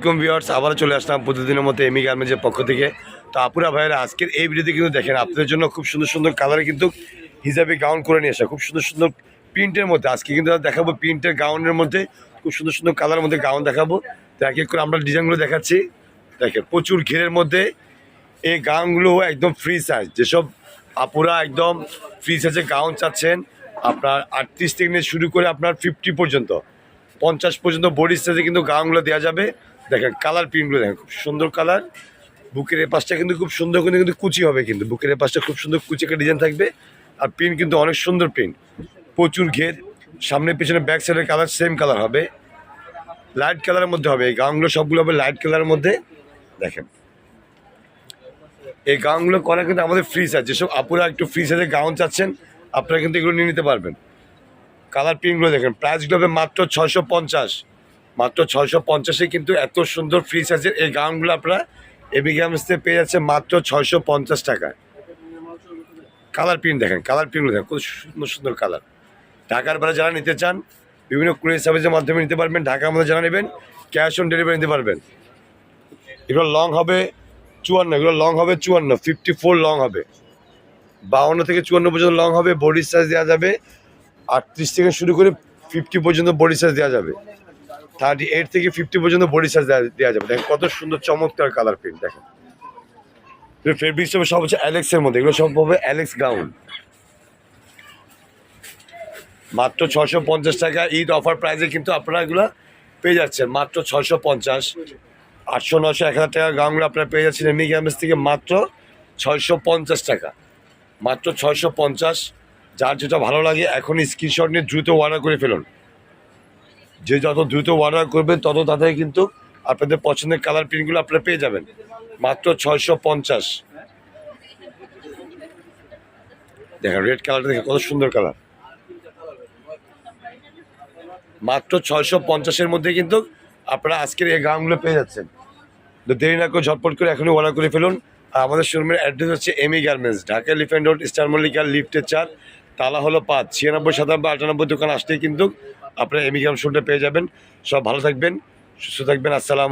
আলাইকুম ভিউয়ার্স আবার চলে আসলাম প্রতিদিনের মতো এমি গার্মেন্টসের পক্ষ থেকে। তো আপুরা ভাইয়েরা, আজকের এই ভিডিওতে কিন্তু দেখেন, আপনাদের জন্য খুব সুন্দর সুন্দর কালারে কিন্তু হিসাবে গাউন করে নিয়ে আসা, খুব সুন্দর সুন্দর প্রিন্টের মধ্যে। আজকে কিন্তু দেখাবো প্রিন্টের গাউনের মধ্যে, খুব সুন্দর সুন্দর কালারের মধ্যে গাউন দেখাবো। তো এক এক করে আমরা ডিজাইনগুলো দেখাচ্ছি। দেখেন, প্রচুর ঘেরের মধ্যে এই গাউনগুলো একদম ফ্রি সাইজ যেসব আপুরা একদম ফ্রি সাইজে গাউন চাচ্ছেন, আপনার আটত্রিশ থেকে শুরু করে আপনার ফিফটি পর্যন্ত, পঞ্চাশ পর্যন্ত বডি সাইজে কিন্তু গাউনগুলো দেওয়া যাবে। দেখেন কালার প্রিন্টগুলো দেখেন, খুব সুন্দর কালার বুকের এ পাশটা কিন্তু খুব সুন্দর, কিন্তু কিন্তু কুচি হবে কিন্তু। বুকের এ পাশটা খুব সুন্দর কুচি একটা ডিজাইন থাকবে। আর প্রিন্ট কিন্তু অনেক সুন্দর প্রিন্ট প্রচুর ঘের। সামনে, পিছনে ব্যাক সাইডের কালার সেম কালার হবে। লাইট কালারের মধ্যে হবে। এই গাউনগুলো সবগুলো হবে লাইট কালারের মধ্যে। দেখেন। এই গাউনগুলো করা কিন্তু আমাদের ফ্রি সাইজ যেসব আপুরা একটু ফ্রি সাইজে গাউন চাচ্ছেন, আপনারা কিন্তু এগুলো নিয়ে নিতে পারবেন। কালার প্রিন্টগুলো দেখেন। প্রাইসগুলো হবে মাত্র ছয়শো পঞ্চাশ। মাত্র ছয়শো পঞ্চাশে কিন্তু এত সুন্দর ফ্রি সাইজের এই গাউনগুলো আপনারা এবি গ্যামসতে পেয়ে যাচ্ছে মাত্র ছয়শো পঞ্চাশ টাকায়। কালার প্রিন্ট দেখেন কালার প্রিন্টগুলো দেখেন, খুব সুন্দর সুন্দর কালার ঢাকার বেলা যারা নিতে চান, বিভিন্ন কুরিয়ার সার্ভিসের মাধ্যমে নিতে পারবেন, ঢাকার মধ্যে যারা নেবেন ক্যাশ অন ডেলিভারি নিতে পারবেন। এগুলো লং হবে চুয়ান্ন, এগুলো লং হবে চুয়ান্ন ফিফটি ফোর লং হবে। বাউন্ন থেকে চুয়ান্ন পর্যন্ত লং হবে বডি সাইজ দেওয়া যাবে। আটত্রিশ থেকে শুরু করে ফিফটি পর্যন্ত বডি সাইজ দেওয়া যাবে। থার্টি এইট থেকে ফিফটি পর্যন্ত বডি সাইজ দেওয়া যাবে। দেখেন কত সুন্দর চমৎকার কালার প্রিন্ট দেখেন। ফেব্রিক সব হচ্ছে অ্যালেক্সের মধ্যে, এগুলো সব হবে অ্যালেক্স গাউন মাত্র ছশো পঞ্চাশ টাকা, ঈদ অফার প্রাইসে কিন্তু আপনারা এগুলো পেয়ে যাচ্ছেন। মাত্র ছশো পঞ্চাশ। আটশো নশো এক হাজার টাকা গাউনগুলো আপনারা পেয়ে যাচ্ছেন এমনি গ্যামেজ থেকে মাত্র ছয়শো পঞ্চাশ টাকা। মাত্র ছয়শো পঞ্চাশ। যার যেটা ভালো লাগে এখন স্ক্রিনশট নিয়ে দ্রুত অর্ডার করে ফেলুন। যে যত দ্রুত অর্ডার করবেন, তত তাদের কিন্তু আপনাদের পছন্দের কালার প্রিন্টগুলো আপনারা পেয়ে যাবেন। মাত্র ছয়শো পঞ্চাশ। দেখেন রেড কালারটা দেখেন, কত সুন্দর কালার মাত্র ছয়শো পঞ্চাশের মধ্যে কিন্তু আপনারা আজকের এই গাউনগুলো পেয়ে যাচ্ছেন। তো দেরি না করে ঝটপট করে এখনই অর্ডার করে ফেলুন। আর আমাদের শোরুমের অ্যাড্রেস হচ্ছে এমি garments Dhaka elephant road star মল্লিকার লিফটের চার, তালা হলো পাঁচ, ছিয়ানব্বই, সাতানব্বই, আটানব্বই দোকান আসতেই কিন্তু আপনারা এমিগ্রাম শুনতে পেয়ে যাবেন। সব ভালো থাকবেন সুস্থ থাকবেন। আসসালাম